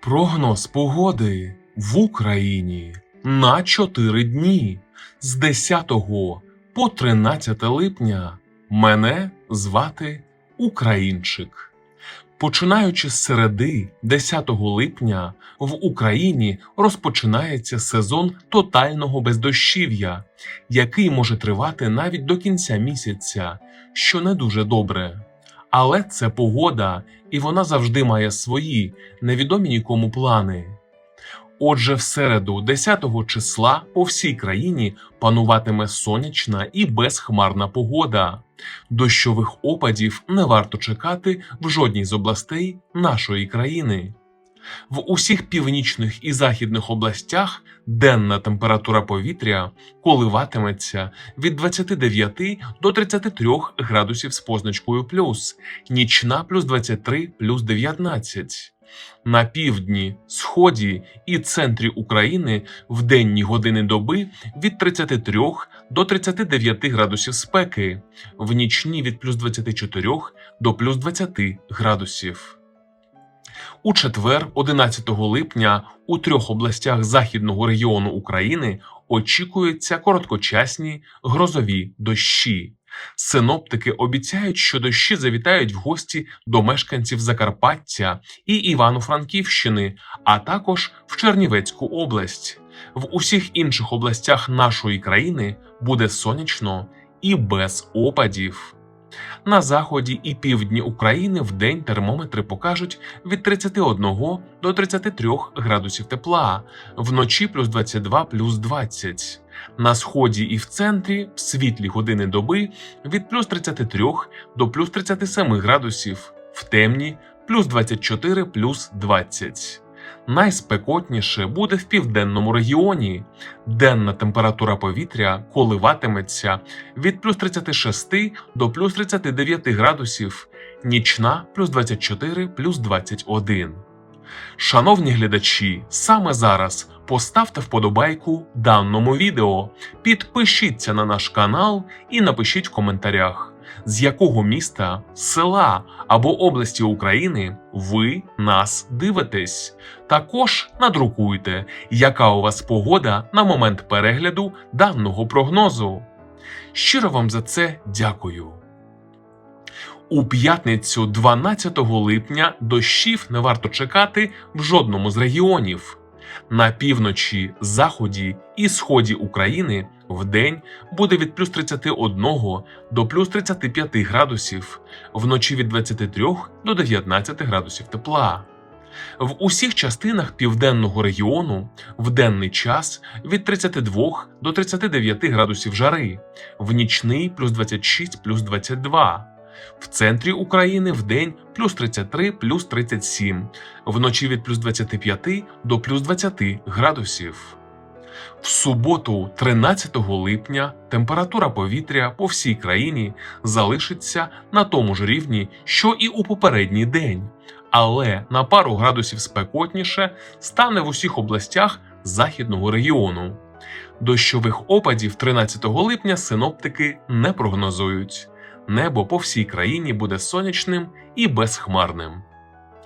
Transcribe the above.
Прогноз погоди в Україні на 4 дні з 10 по 13 липня. Мене звати Українчик. Починаючи з середи 10 липня в Україні розпочинається сезон тотального бездощів'я, який може тривати навіть до кінця місяця, що не дуже добре. Але це погода, і вона завжди має свої невідомі нікому плани. Отже, в середу, 10 числа, по всій країні пануватиме сонячна і безхмарна погода. Дощових опадів не варто чекати в жодній з областей нашої країни. В усіх північних і західних областях денна температура повітря коливатиметься від 29 до 33 градусів з позначкою плюс, нічна плюс 23 плюс 19. На півдні, сході і центрі України в денні години доби від 33 до 39 градусів спеки, в нічні від плюс 24 до плюс 20 градусів. У четвер, 11 липня, у трьох областях західного регіону України очікуються короткочасні грозові дощі. Синоптики обіцяють, що дощі завітають в гості до мешканців Закарпаття і Івано-Франківщини, а також в Чернівецьку область. В усіх інших областях нашої країни буде сонячно і без опадів. На заході і півдні України в день термометри покажуть від 31 до 33 градусів тепла, вночі плюс 22 плюс 20. На сході і в центрі в світлі години доби від плюс 33 до плюс 37 градусів, в темні плюс 24 плюс 20. Найспекотніше буде в південному регіоні. Денна температура повітря коливатиметься від плюс 36 до плюс 39 градусів, нічна плюс 24 плюс 21. Шановні глядачі, саме зараз поставте вподобайку даному відео, підпишіться на наш канал і напишіть в коментарях, з якого міста, села або області України ви нас дивитесь. Також надрукуйте, яка у вас погода на момент перегляду даного прогнозу. Щиро вам за це дякую. У п'ятницю 12 липня дощів не варто чекати в жодному з регіонів. На півночі, заході і сході України вдень буде від плюс 31 до плюс 35 градусів, вночі від 23 до 19 градусів тепла. В усіх частинах південного регіону в денний час від 32 до 39 градусів жари, в нічний плюс 26 плюс 22. В центрі України в день плюс 33 плюс 37, вночі від плюс 25 до плюс 20 градусів. В суботу, 13 липня, температура повітря по всій країні залишиться на тому ж рівні, що і у попередній день, але на пару градусів спекотніше стане в усіх областях західного регіону. Дощових опадів 13 липня синоптики не прогнозують небо по всій країні буде сонячним і безхмарним.